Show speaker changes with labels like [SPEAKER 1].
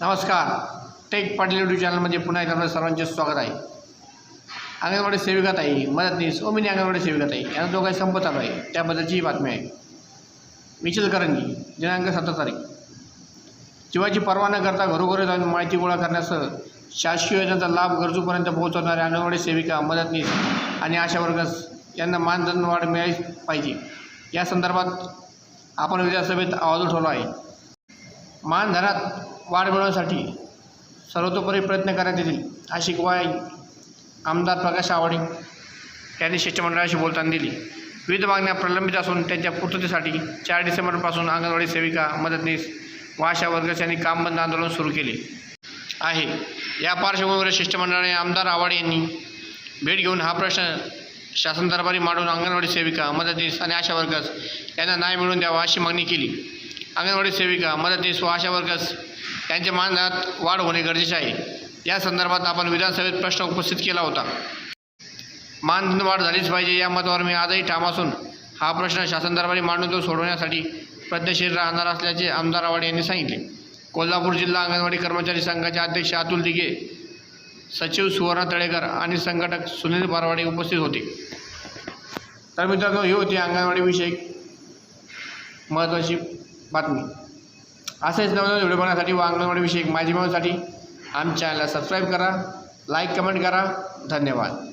[SPEAKER 1] नमस्कार. Take Patil YouTube चॅनलमध्ये पुन्हा एकदा सर्वांचे स्वागत आहे. अंगणवाडी सेविका ताई मदतनीस ओमिनी अंगणवाडी सेविका ताई यांना जो काही संप चालू आहे त्याबद्दलची ही बातमी आहे. मिचलकरंजी दिनांक सतरा तारीख. जीवाची पर्वा न करता घरोघरी जाऊन माहिती गोळा करण्यासह शासकीय योजनेचा लाभ गरजूपर्यंत पोहोचवणाऱ्या अंगणवाडी सेविका मदतनीस आणि आशा वर्गस यांना मानधन वाढ मिळाली पाहिजे. या संदर्भात आपण विधानसभेत आवाज उठवला आहे. मानधनात वाढ मिळवण्यासाठी सर्वतोपरी प्रयत्न करण्यात येतील अशी ग्वाही आमदार प्रकाश आवाडे यांनी शिष्टमंडळाशी बोलताना दिली. विविध मागण्या प्रलंबित असून त्यांच्या पूर्ततेसाठी चार डिसेंबरपासून अंगणवाडी सेविका मदतनीस व आशा वर्गस यांनी कामबंद आंदोलन सुरू केले आहे. या पार्श्वभूमीवर शिष्टमंडळाने आमदार आवाडे यांनी भेट घेऊन हा प्रश्न शासन दरबारी मांडून अंगणवाडी सेविका मदतनीस आणि आशा वर्गस यांना न्याय मिळवून द्यावा अशी मागणी केली. अंगणवाडी सेविका मदतनीस व आशा वर्गस यांच्या मानधनात वाढ होणे गरजेचे आहे. या संदर्भात आपण विधानसभेत प्रश्न उपस्थित केला होता. मानधन वाढ झालीच पाहिजे या मतावर मी आजही ठाम असून हा प्रश्न शासन दरबारी मांडून तो सोडवण्यासाठी पद्धतशीर राहणार असल्याचे आमदार आवाडे यांनी सांगितले. कोल्हापूर जिल्हा अंगणवाडी कर्मचारी संघाचे अध्यक्ष अतुल दिघे सचिव सुवर्णा तळेकर आणि संघटक सुनील बारवाडे उपस्थित होते. तर मित्रांनो ही होती अंगणवाडीविषयक महत्त्वाची बातमी. असेच नवनवीन व्हिडिओ बघण्यासाठी व अंगणवाडीविषयी माहिती मिळवण्यासाठी आमच्या चॅनलला सबस्क्राईब करा लाईक कमेंट करा. धन्यवाद.